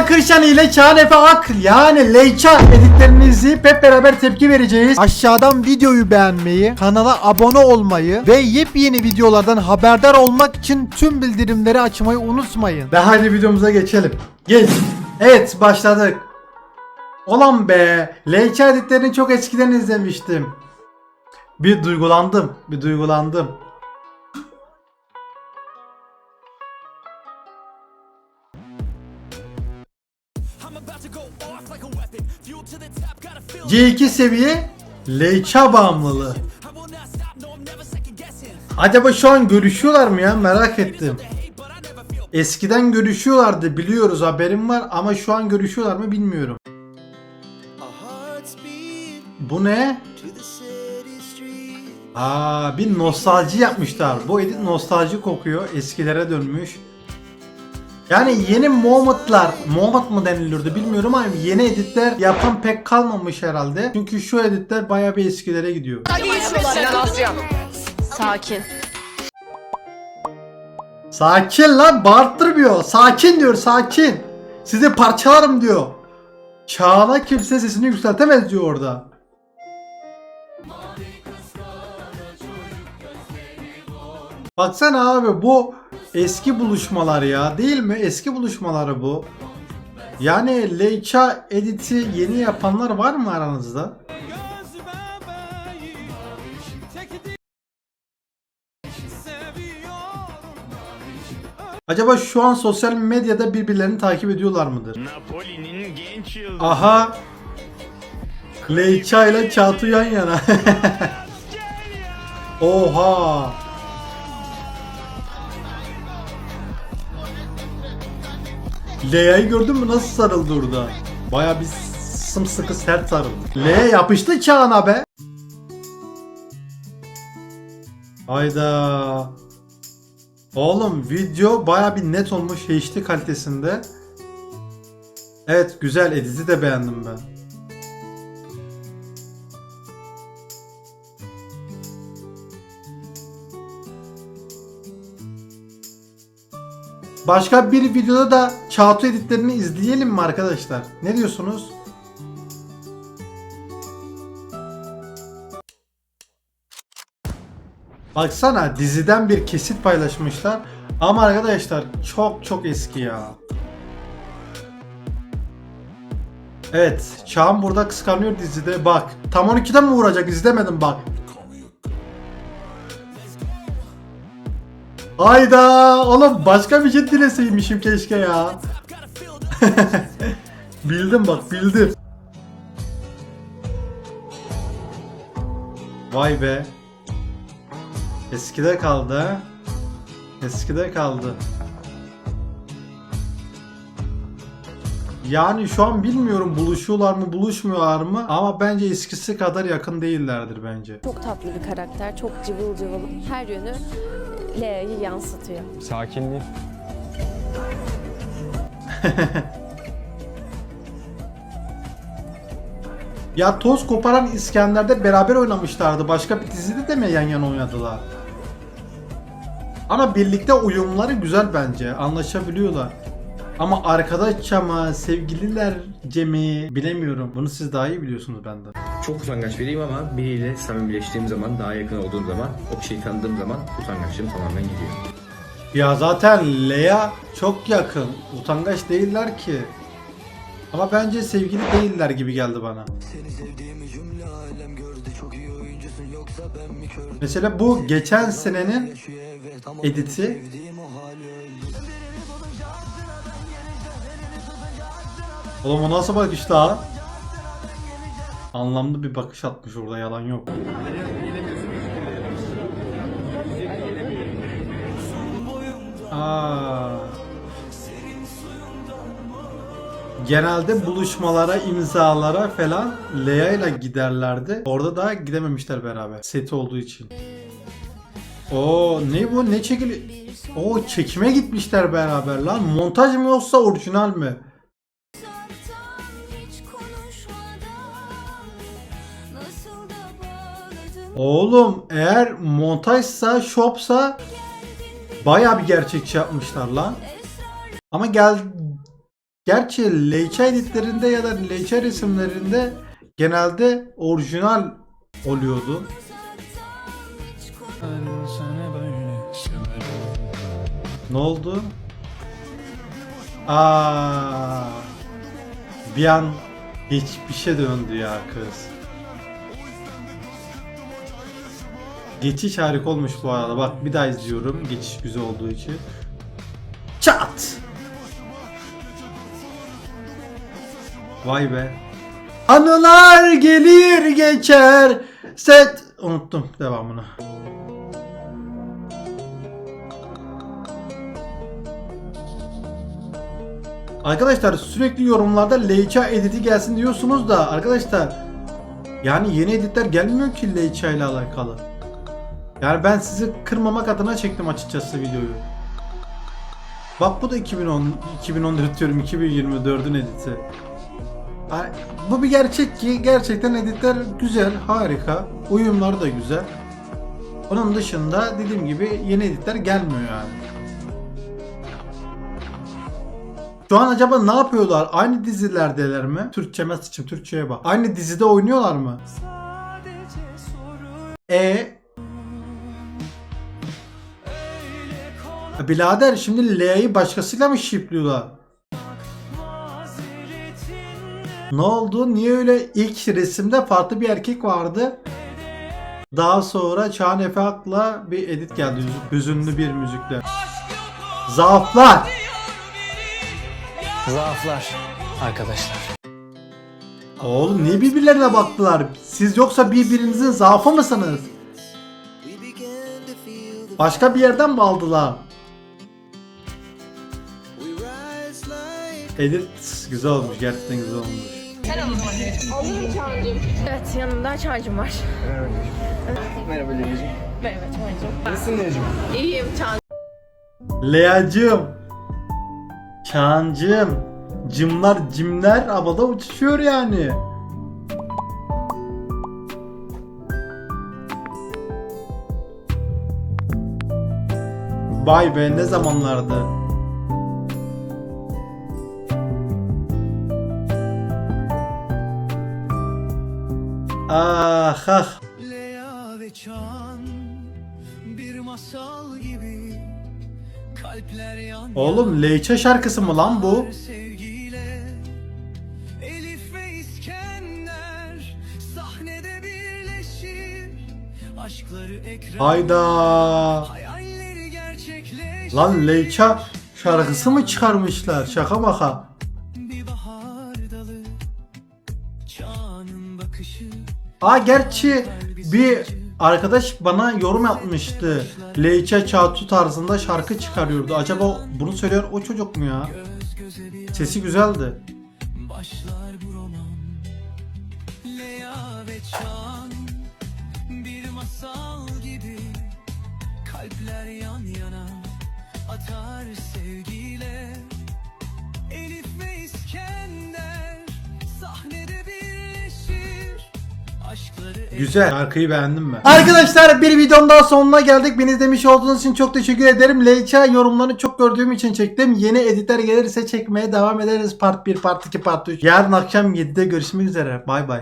Hakan Kırşan ile Çağan Efe Ak yani Leyça izleyip hep beraber tepki vereceğiz. Aşağıdan videoyu beğenmeyi, kanala abone olmayı ve yepyeni videolardan haberdar olmak için tüm bildirimleri açmayı unutmayın. Ve hadi videomuza geçelim. Geç. Evet başladık. Olan be. Leyça editlerini çok eskiden izlemiştim. Bir duygulandım. Bir duygulandım. C2 seviye Leyça bağımlılığı. Acaba şu an görüşüyorlar mı ya merak ettim. Eskiden görüşüyorlardı biliyoruz haberim var ama şu an görüşüyorlar mı bilmiyorum. Bu ne? Aa bir nostalji yapmışlar. Bu edit nostalji kokuyor. Eskilere dönmüş. Yani yeni Mohammed'lar, Mohammed mı deniliyordu bilmiyorum ama yeni editler yapan pek kalmamış herhalde. Çünkü şu editler bayağı bir eskilere gidiyor. Sakin. Sakin lan bağırttırmıyor. Sakin diyor sakin. Sizi parçalarım diyor. Çağına kimse sesini yükseltemez diyor orada. Baksana abi bu eski buluşmalar ya değil mi? Eski buluşmaları bu. Yani Leyça editi yeni yapanlar var mı aranızda? Acaba şu an sosyal medyada birbirlerini takip ediyorlar mıdır? Napoli'nin genç yıldızı. Aha. Leyça ile Çağatay yan yana. Oha. Lea'yı gördün mü nasıl sarıldı orada? Baya bir sımsıkı sert sarıldı. Lea yapıştı Çağan'a be. Hayda. Oğlum video baya bir net olmuş HD kalitesinde. Evet güzel editi de beğendim ben. Başka bir videoda da Çağatay editlerini izleyelim mi arkadaşlar? Ne diyorsunuz? Baksana diziden bir kesit paylaşmışlar. Ama arkadaşlar çok çok eski ya. Evet, Çağan burada kıskanıyor dizide. Bak, tam 12'den mi vuracak? İzlemedim bak. Hayda! Oğlum başka bir şey dileseymişim keşke ya. bildim bak, bildim. Vay be. Eskide kaldı ha. Eskide kaldı. Yani şu an bilmiyorum buluşuyorlar mı buluşmuyorlar mı ama bence eskisi kadar yakın değillerdir bence. Çok tatlı bir karakter. Çok cıvıl cıvıl. Her yönü Lea'yı yansıtıyor. Sakinliği. Ya toz koparan İskender'de beraber oynamışlardı. Başka bir dizide de mi yan yana oynadılar? Ama birlikte uyumları güzel bence. Anlaşabiliyorlar. Ama arkadaşça mı, sevgililerce mi bilemiyorum. Bunu siz daha iyi biliyorsunuz benden. Çok utangaç biriyim ama biriyle samimileştiğim zaman, daha yakın olduğum zaman, o kişiyi tanıdığım zaman utangaçlığım tamamen gidiyor. Ya zaten Lea çok yakın. Utangaç değiller ki. Ama bence sevgili değiller gibi geldi bana. Mesela bu geçen senenin editi. Oğlum o nasıl bakış daha? Anlamlı bir bakış atmış orada yalan yok. Aa. Genelde buluşmalara, imzalara falan Lea ile giderlerdi. Orada da gidememişler beraber. Seti olduğu için. Oo ne bu? Ne çekili? Oo çekime gitmişler beraber lan. Montaj mı yoksa orijinal mi? Oğlum eğer montajsa, shopsa bayağı bir gerçekçi yapmışlar lan. Ama gel Gerçi Leica editlerinde ya da Leica resimlerinde genelde orijinal oluyordu. Ne oldu? Aa, bir an geçmişe döndü ya kız. Geçiş harika olmuş bu arada. Bak bir daha izliyorum. Geçiş güzel olduğu için. Çat! Vay be. Anılar gelir geçer. Set. Unuttum devamını. Arkadaşlar sürekli yorumlarda Leica editi gelsin diyorsunuz da arkadaşlar yani yeni editler gelmiyor ki Leica ile alakalı. Yani ben sizi kırmamak adına çektim açıkçası videoyu. Bak bu da 2010 2014 diyorum 2024'ün editi. Yani bu bir gerçek ki gerçekten editler güzel, harika. Uyumları da güzel. Onun dışında dediğim gibi yeni editler gelmiyor yani. Şu an acaba ne yapıyorlar? Aynı dizilerdeler mi? Türkçeme sıçım Türkçeye bak. Aynı dizide oynuyorlar mı? E Bilader şimdi Lea'yı başkasıyla mı şipliyorlar? Ne oldu? Niye öyle ilk resimde farklı bir erkek vardı? Daha sonra Çağan Efe Ak'la bir edit geldi. Hüz- Hüzünlü bir müzikle. Zaaflar. Zaaflar arkadaşlar. Oğlum niye birbirlerine baktılar? Siz yoksa birbirinizin zaafı mısınız? Başka bir yerden mi aldılar? Edit güzel olmuş. Gerçekten güzel olmuş. Evet yanımda Çağcım var. Merhaba Leyciğim. Merhaba Çağcım. Nasılsın Leyciğim? İyiyim Çağcım. Leacığım. Çağancığım. Cımlar cimler havada uçuşuyor yani. Vay be ne zamanlardı. Ah ah. Lea ve Çağan bir masal gibi kalpler yan Oğlum Leyça şarkısı mı lan bu? sevgiyle Elif ve İskender sahnede birleşir aşkları ekran Hayda. hayalleri gerçekleşir Lan Leyça şarkısı mı çıkarmışlar? Şaka maka. Aa gerçi bir arkadaş bana yorum yapmıştı. Leyça Çağatu tarzında şarkı çıkarıyordu. Acaba bunu söyleyen o çocuk mu ya? Sesi güzeldi. kalpler yan yana atar sevgiyle Elif ve İskender aşkları Güzel. Şarkıyı beğendim ben. Arkadaşlar bir videonun daha sonuna geldik. Beni izlemiş olduğunuz için çok teşekkür ederim. Leyça yorumlarını çok gördüğüm için çektim. Yeni editler gelirse çekmeye devam ederiz. Part 1, Part 2, Part 3. Yarın akşam 7'de görüşmek üzere. Bay bay.